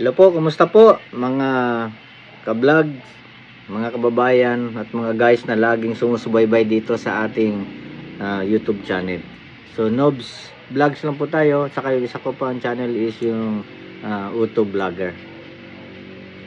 Hello po, kumusta po mga ka-vlog, mga kababayan at mga guys na laging sumusubaybay dito sa ating ah, YouTube channel. So Nobs Vlogs lang po tayo, saka yung isa ko pa ang channel is yung ah, Uto Vlogger.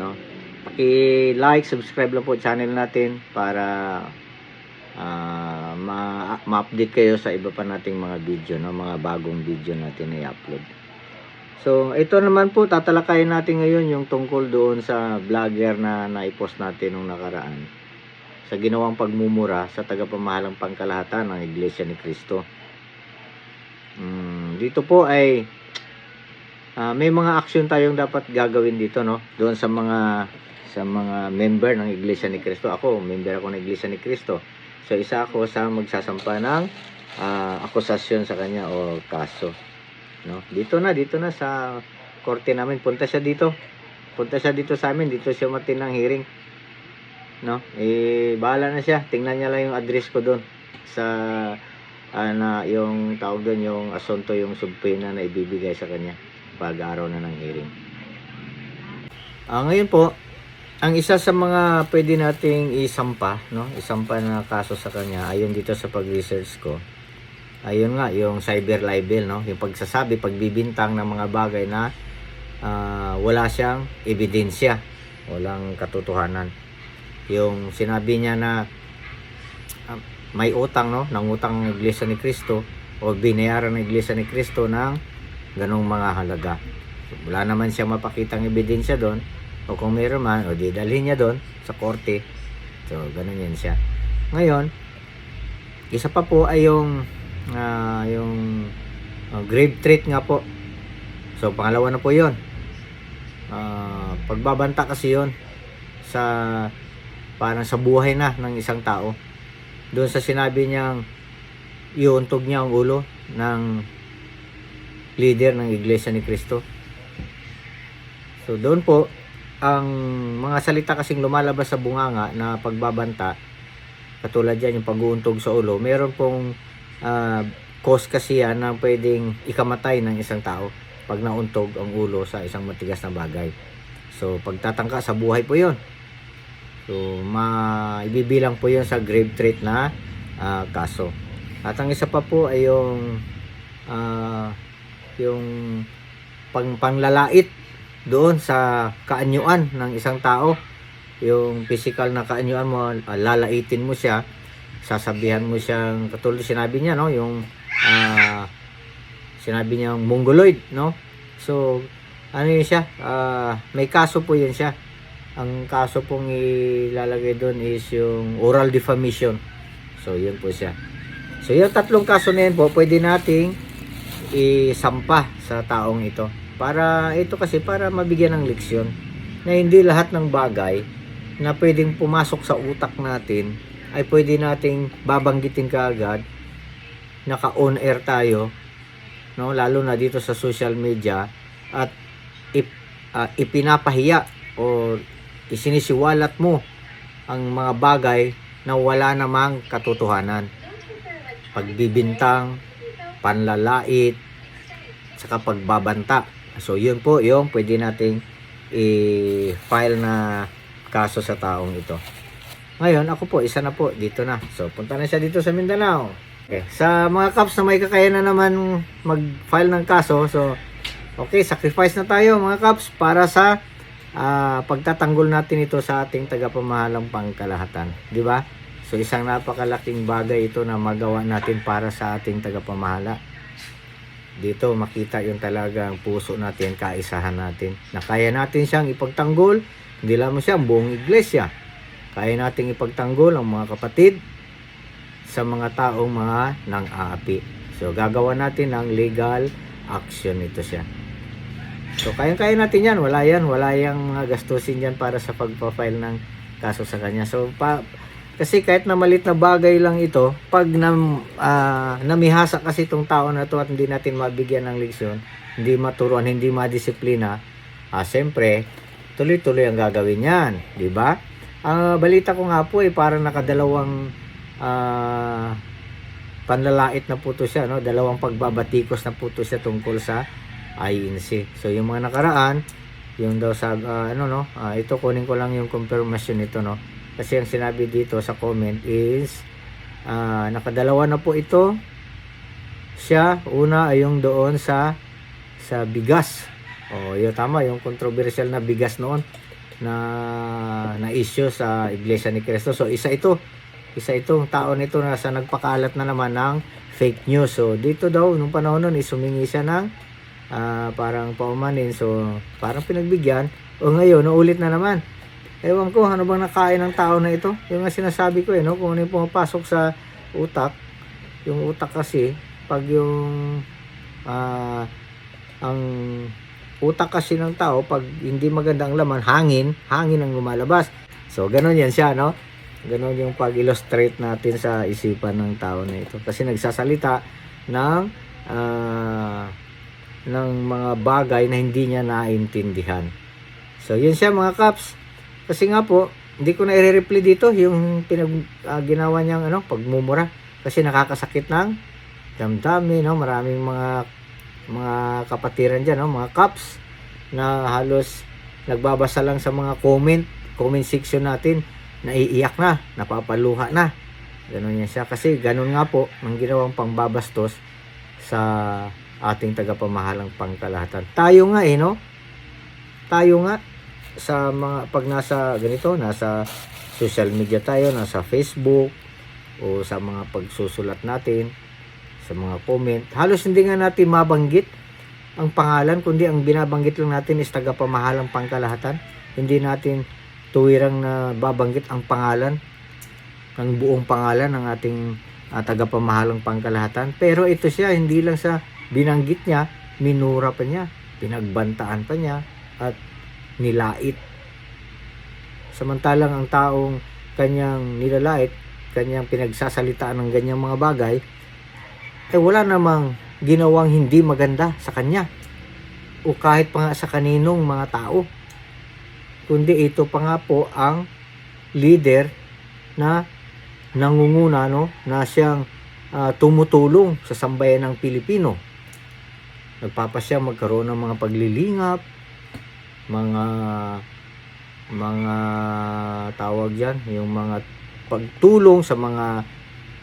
No? Paki-like, subscribe lang po channel natin para ma- ma-update kayo sa iba pa nating mga video, no? mga bagong video natin na i-upload. So, ito naman po, tatalakayin natin ngayon yung tungkol doon sa vlogger na naipost natin nung nakaraan sa ginawang pagmumura sa tagapamahalang pangkalahatan ng Iglesia ni Cristo. Mm, dito po ay ah, may mga action tayong dapat gagawin dito no doon sa mga sa mga member ng Iglesia ni Cristo. Ako, member ako ng Iglesia ni Cristo. So isa ako sa magsasampa ng ah, akusasyon sa kanya o kaso. No? Dito na, dito na sa korte namin. Punta siya dito. Punta siya dito sa amin. Dito siya matin ng hearing. No? Eh, bahala na siya. Tingnan niya lang yung address ko doon. Sa, ah, na, yung tawag doon, yung asunto, yung subpoena na ibibigay sa kanya pag araw na ng hearing. Ah, ngayon po, ang isa sa mga pwede nating isampa, no? Isampa na kaso sa kanya, ayon dito sa pag-research ko, ayun nga, yung cyber libel, no? Yung pagsasabi, pagbibintang ng mga bagay na ah, wala siyang ebidensya, walang katotohanan. Yung sinabi niya na ah, may utang, no? Nangutang ng Iglesia ni Cristo o binayaran ng Iglesia ni Cristo ng ganong mga halaga. Wala naman siyang mapakitang ebidensya doon. O kung meron man, o di dalhin niya doon sa korte. So, ganun yan siya. Ngayon, isa pa po ay yung ah, yung ah, grave threat nga po. So, pangalawa na po yon Ah, pagbabanta kasi yon sa parang sa buhay na ng isang tao. Doon sa sinabi niyang iuntog niya ang ulo ng leader ng Iglesia ni Cristo. So, doon po, ang mga salita kasing lumalabas sa bunganga na pagbabanta, katulad yan yung pag-uuntog sa ulo, meron pong ah, cause kasi yan na pwedeng ikamatay ng isang tao pag nauntog ang ulo sa isang matigas na bagay. So, pagtatangka sa buhay po yon. So, ma ibibilang po yon sa grave threat na ah, kaso. At ang isa pa po ay yung ah, yung pang panglalait doon sa kaanyuan ng isang tao. Yung physical na kaanyuan mo, ah, lalaitin mo siya, sasabihan mo siyang, katulad sinabi niya, no? Yung, ah, sinabi niya mongoloid, no? So, ano yun siya? Ah, may kaso po yun siya. Ang kaso pong ilalagay doon is yung oral defamation. So, yun po siya. So, yung tatlong kaso na yun po, pwede nating isampa sa taong ito. Para ito kasi para mabigyan ng leksyon na hindi lahat ng bagay na pwedeng pumasok sa utak natin ay pwede nating babanggitin kaagad. Naka-on air tayo no? Lalo na dito sa social media. At ip, ah, ipinapahiya o isinisiwalat mo ang mga bagay na wala namang katotohanan. Pagbibintang panlalait saka pagbabanta. So yun po yung pwede nating i-file na kaso sa taong ito ngayon ako po isa na po dito na so punta na siya dito sa Mindanao okay. sa mga caps na may kakayanan naman mag-file ng kaso so okay sacrifice na tayo mga caps para sa ah, pagtatanggol natin ito sa ating tagapamahalang pangkalahatan di ba so isang napakalaking bagay ito na magawa natin para sa ating tagapamahala dito makita yung talagang puso natin, kaisahan natin. Na kaya natin siyang ipagtanggol, hindi lamang siya, buong iglesia. Kaya nating ipagtanggol ang mga kapatid sa mga taong mga nang aapi. So gagawa natin ng legal action ito siya. So kaya-kaya natin yan, wala yan, wala yang mga gastusin yan para sa pagpa-file ng kaso sa kanya. So pa, kasi kahit na malit na bagay lang ito, pag nam, ah, namihasa kasi itong tao na to at hindi natin mabigyan ng leksyon, hindi maturuan, hindi madisiplina, ah, siyempre, tuloy-tuloy ang gagawin yan. ba? Ang balita ko nga po eh, parang nakadalawang ah, panlalait na po to siya, no? dalawang pagbabatikos na po to siya tungkol sa INC. So yung mga nakaraan, yung daw sa ah, ano no? Ah, ito kunin ko lang yung confirmation nito no? Kasi ang sinabi dito sa comment is ah, nakadalawa na po ito. Siya una ay yung doon sa sa bigas. Oh yun tama yung controversial na bigas noon na na issue sa Iglesia ni Cristo. So isa ito isa itong tao nito na sa nagpakalat na naman ng fake news. So dito daw nung panahon nun is humingi siya ng ah, parang paumanin. So parang pinagbigyan. O ngayon naulit na naman. Ewan ko ano bang nakain ng tao na ito? Yung nga sinasabi ko eh no? Kung ano yung pumapasok sa utak yung utak kasi pag yung ah, ang utak kasi ng tao pag hindi maganda ang laman hangin hangin ang lumalabas so ganun yan siya no ganun yung pag-illustrate natin sa isipan ng tao na ito kasi nagsasalita ng ah, ng mga bagay na hindi niya naintindihan. So, yun siya mga kaps. Kasi nga po, hindi ko na i-reply dito yung pinag ah, ginawa niyang ano, pagmumura kasi nakakasakit ng damdamin, no? Maraming mga mga kapatiran diyan, no? Mga kaps na halos nagbabasa lang sa mga comment, comment section natin, naiiyak na, napapaluha na. Ganun yan siya kasi ganun nga po ang ginawang pangbabastos sa ating tagapamahalang pangkalahatan. Tayo nga eh, no? Tayo nga sa mga pag nasa ganito, nasa social media tayo, nasa Facebook o sa mga pagsusulat natin, sa mga comment, halos hindi nga natin mabanggit ang pangalan, kundi ang binabanggit lang natin is tagapamahalang pangkalahatan. Hindi natin tuwirang na babanggit ang pangalan ng buong pangalan ng ating ah, tagapamahalang pangkalahatan. Pero ito siya, hindi lang sa binanggit niya, minura pa niya, pinagbantaan pa niya, at nilait. Samantalang ang taong kanyang nilalait, kanyang pinagsasalitaan ng ganyang mga bagay, ay wala namang ginawang hindi maganda sa kanya. O kahit pa nga sa kaninong mga tao. Kundi ito pa nga po ang leader na nangunguna no na siyang ah, tumutulong sa sambayan ng Pilipino. Nagpapasya magkaroon ng mga paglilingap, mga mga tawag yan, yung mga pagtulong sa mga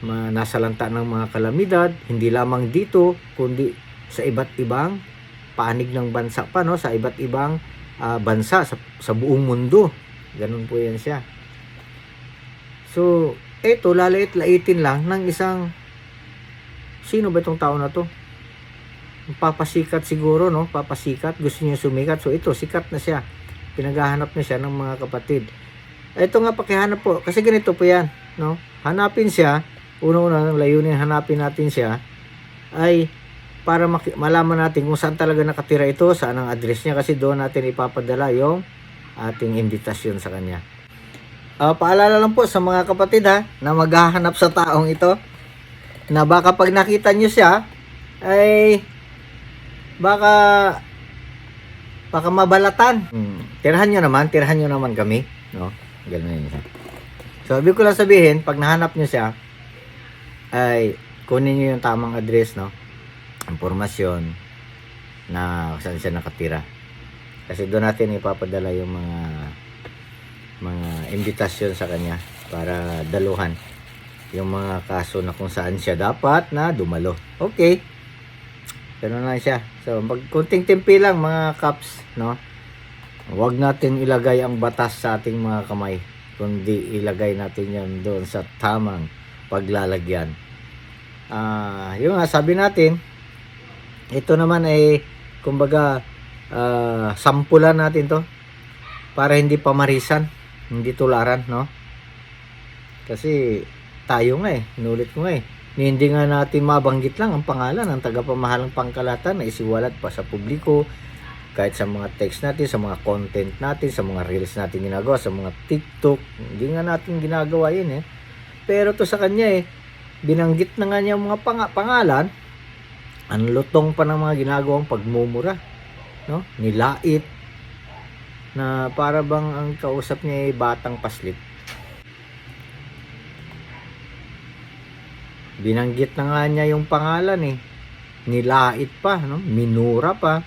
nasalanta ng mga kalamidad, hindi lamang dito, kundi sa iba't ibang panig ng bansa pa, no? sa iba't ibang ah, bansa sa, sa buong mundo. Ganun po yan siya. So, eto, lalait-laitin lang ng isang sino ba itong tao na to? Papasikat siguro, no? Papasikat. Gusto niya sumikat. So, ito, sikat na siya. Pinaghahanap na siya ng mga kapatid. Ito nga, pakihanap po. Kasi ganito po yan, no? Hanapin siya. Una-una, layunin, hanapin natin siya. Ay, para malaman natin kung saan talaga nakatira ito, saan ang address niya. Kasi doon natin ipapadala yung ating imbitasyon sa kanya. Ah, paalala lang po sa mga kapatid ha, na maghahanap sa taong ito na baka pag nakita nyo siya ay baka baka mabalatan. Hmm. Tirahan nyo naman, tirahan nyo naman kami, no? Ganun yun. So, ibig ko lang sabihin, pag nahanap nyo siya, ay kunin nyo yung tamang address, no? Impormasyon na saan siya nakatira. Kasi doon natin ipapadala yung mga mga imbitasyon sa kanya para daluhan yung mga kaso na kung saan siya dapat na dumalo. Okay. Ganun lang siya. So, mag kunting timpi lang mga kaps, no? Huwag natin ilagay ang batas sa ating mga kamay, kundi ilagay natin yan doon sa tamang paglalagyan. Ah, yung nga sabi natin, ito naman ay kumbaga ah, sampulan natin to para hindi pamarisan, hindi tularan, no? Kasi tayo nga eh, nulit ko nga eh. Hindi nga natin mabanggit lang ang pangalan ng tagapamahalang pangkalatan na isiwalat pa sa publiko, kahit sa mga text natin, sa mga content natin, sa mga reels natin ginagawa, sa mga TikTok, hindi nga natin ginagawa yun eh. Pero to sa kanya eh, binanggit na nga niya mga pang- pangalan, ang lutong pa ng mga ginagawang pagmumura, no? Nilait, na para bang ang kausap niya ay batang paslit. Binanggit na nga niya yung pangalan eh. Nilait pa, no? minura pa,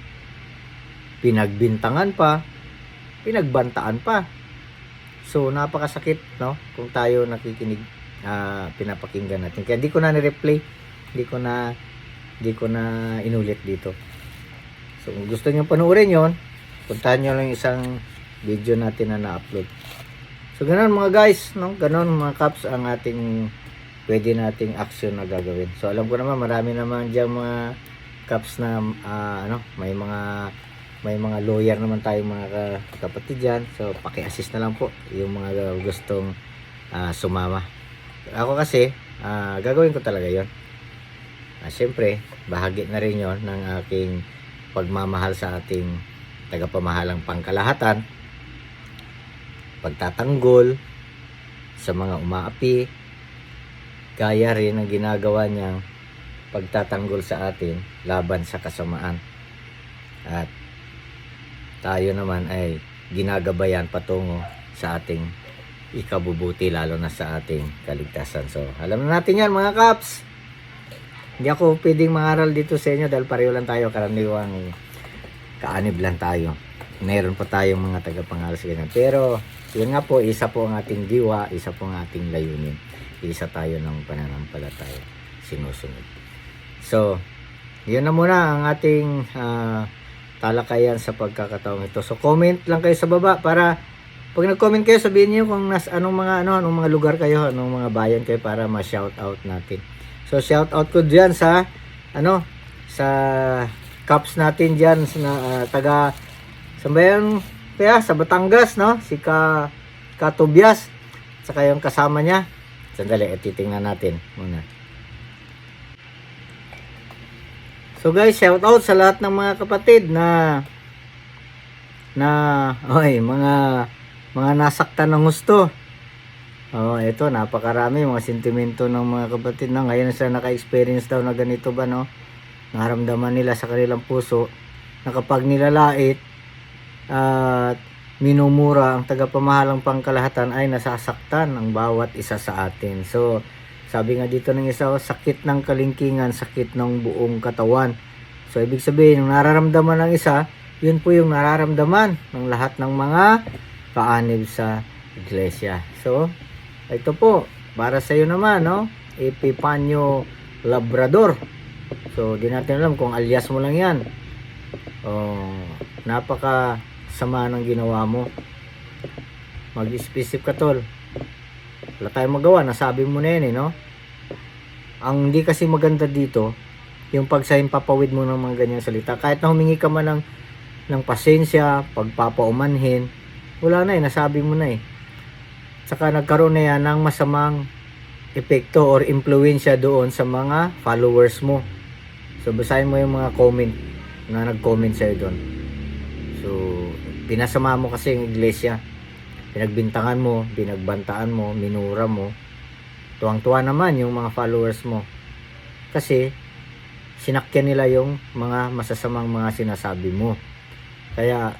pinagbintangan pa, pinagbantaan pa. So, napakasakit, no? Kung tayo nakikinig, ah, pinapakinggan natin. Kaya di ko na ni-replay, di ko na, di ko na inulit dito. So, kung gusto nyo panoorin yon puntahan nyo lang isang video natin na na-upload. So, ganun mga guys, no? Ganun mga caps ang ating pwede nating action na gagawin. So, alam ko naman, marami naman dyan mga caps na, ah, ano, may mga may mga lawyer naman tayo mga ka- kapatid dyan. So, paki-assist na lang po yung mga gustong ah, sumama. Ako kasi, ah, gagawin ko talaga yon. Ah, Siyempre, bahagi na rin yon ng aking pagmamahal sa ating tagapamahalang pangkalahatan, pagtatanggol sa mga umaapi, gaya rin ang ginagawa niyang pagtatanggol sa atin laban sa kasamaan. At tayo naman ay ginagabayan patungo sa ating ikabubuti lalo na sa ating kaligtasan. So, alam na natin yan mga kaps. Hindi ako pwedeng mangaral dito sa inyo dahil pareho lang tayo karaniwang kaanib lang tayo. Meron pa tayong mga tagapangaral sa ganyan. Pero, yun nga po, isa po ang ating diwa, isa po ang ating layunin. Isa tayo ng pananampalataya sinusunod. So, yun na muna ang ating ah, talakayan sa pagkakataong ito. So, comment lang kayo sa baba para pag nag-comment kayo, sabihin niyo kung nas anong mga ano, anong mga lugar kayo, anong mga bayan kayo para ma-shout out natin. So, shout out ko diyan sa ano, sa caps natin diyan sa ah, taga Sambayan kaya sa Batangas, no? Si Ka Katubyas. Saka yung kasama niya. Sandali, eh, titingnan natin muna. So guys, shout out sa lahat ng mga kapatid na na oy, mga mga nasaktan ng gusto. Oh, ito napakarami mga sentimento ng mga kapatid na ngayon sila naka-experience daw na ganito ba no? Naramdaman nila sa kanilang puso na kapag nilalait at minumura ang tagapamahalang pangkalahatan ay nasasaktan ang bawat isa sa atin. So, sabi nga dito ng isa, oh, sakit ng kalingkingan, sakit ng buong katawan. So, ibig sabihin, yung nararamdaman ng isa, yun po yung nararamdaman ng lahat ng mga kaanib sa iglesia. So, ito po, para sa iyo naman, no? Epipanyo Labrador. So, di natin alam kung alias mo lang yan. Oh, napaka sama ng ginawa mo. Mag-isip ka tol. Wala tayong magawa, nasabi mo na yan eh, no? Ang hindi kasi maganda dito, yung pagsahin papawid mo ng mga ganyang salita. Kahit na humingi ka man ng, ng pasensya, pagpapaumanhin, wala na eh, nasabi mo na eh. Saka nagkaroon na yan ng masamang epekto or impluensya doon sa mga followers mo. So, basahin mo yung mga comment na nag-comment sa'yo doon. So, pinasama mo kasi yung iglesia. Pinagbintangan mo, binagbantaan mo, minura mo. Tuwang-tuwa naman yung mga followers mo. Kasi, sinakyan nila yung mga masasamang mga sinasabi mo. Kaya,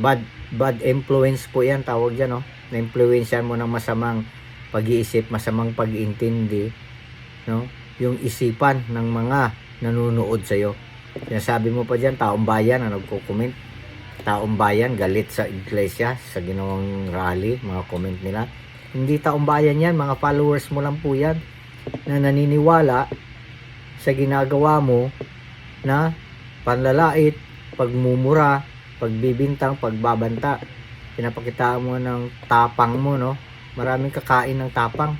bad, bad influence po yan, tawag yan, no? Na-influensyan mo ng masamang pag-iisip, masamang pag-iintindi, no? Yung isipan ng mga nanonood sa'yo. Sinasabi mo pa dyan, taong bayan na nagko-comment. Taong bayan, galit sa iglesia, sa ginawang rally, mga comment nila. Hindi taong bayan yan, mga followers mo lang po yan na naniniwala sa ginagawa mo na panlalait, pagmumura, pagbibintang, pagbabanta. Pinapakita mo ng tapang mo, no? Maraming kakain ng tapang.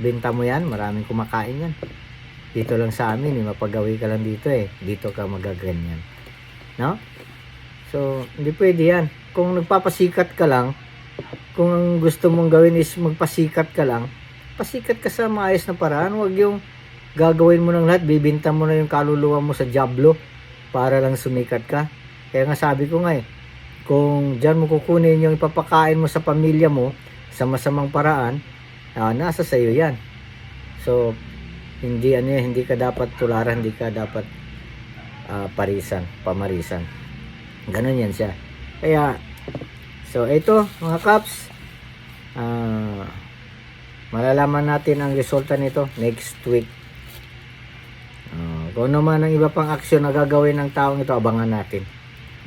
Binta mo yan, maraming kumakain yan. Dito lang sa amin, eh, mapagawi ka lang dito eh. Dito ka magaganyan. No? So, hindi pwede yan. Kung nagpapasikat ka lang, kung ang gusto mong gawin is magpasikat ka lang, pasikat ka sa maayos na paraan. Huwag yung gagawin mo ng lahat, bibinta mo na yung kaluluwa mo sa jablo para lang sumikat ka. Kaya nga sabi ko nga eh, kung dyan mo kukunin yung ipapakain mo sa pamilya mo sa masamang paraan, ah, nasa sayo yan. So, hindi ano yan, hindi ka dapat tularan, hindi ka dapat ah, parisan, pamarisan. Ganun yan siya. Kaya, so ito mga kaps, ah, malalaman natin ang resulta nito next week. Ah, kung ano man ang iba pang aksyon na gagawin ng taong ito, abangan natin.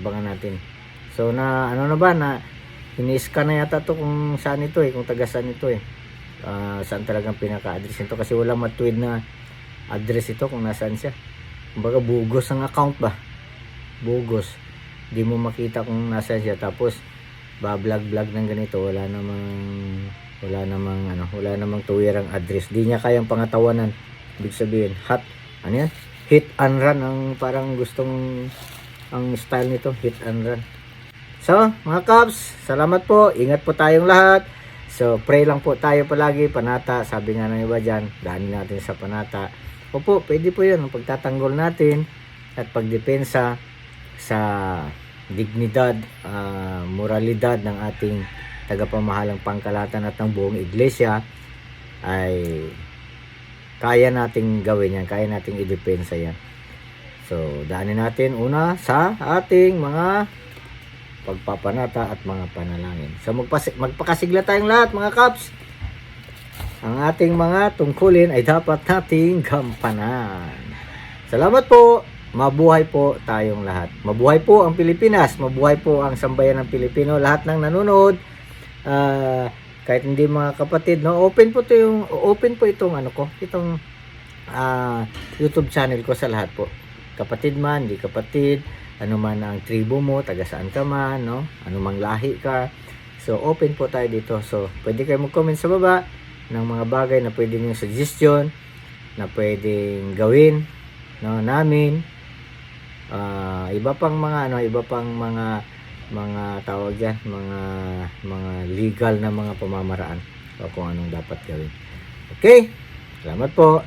Abangan natin. So na ano na ba na ini-scan na yata to kung saan ito eh, kung taga saan ito eh. Ah, saan talagang pinaka-address nito kasi wala matuwid na address ito kung nasaan siya. Kumbaga bugos ang account ba? Bugos. Di mo makita kung nasaan siya tapos ba-vlog-vlog ng ganito wala namang wala namang ano, wala namang tuwirang address. Di niya kayang pangatawanan. Ibig sabihin, hot ano yan? Hit and run ang parang gustong ang style nito, hit and run. So, mga Cubs, salamat po. Ingat po tayong lahat. So, pray lang po tayo palagi, panata. Sabi nga ng iba dyan, daanin natin sa panata. Opo, pwede po yun. Ang pagtatanggol natin at pagdepensa sa dignidad, ah, moralidad ng ating tagapamahalang pangkalatan at ng buong iglesia ay kaya nating gawin yan, kaya nating idepensa yan. So, daanin natin una sa ating mga pagpapanata at mga panalangin. So, magpas- magpakasigla tayong lahat mga kaps. Ang ating mga tungkulin ay dapat nating gampanan. Salamat po. Mabuhay po tayong lahat. Mabuhay po ang Pilipinas. Mabuhay po ang sambayan ng Pilipino. Lahat ng nanonood, ah, kahit hindi mga kapatid, no, open po to yung open po itong ano ko, itong ah, YouTube channel ko sa lahat po. Kapatid man, di kapatid, ano man ang tribo mo, taga saan ka man, no? Ano mang lahi ka. So, open po tayo dito. So, pwede kayo mag-comment sa baba ng mga bagay na pwede nyo suggestion, na pwedeng gawin, no, namin. Ah, iba pang mga ano, iba pang mga mga tawag yan, mga mga legal na mga pamamaraan o kung anong dapat gawin. Okay? Salamat po.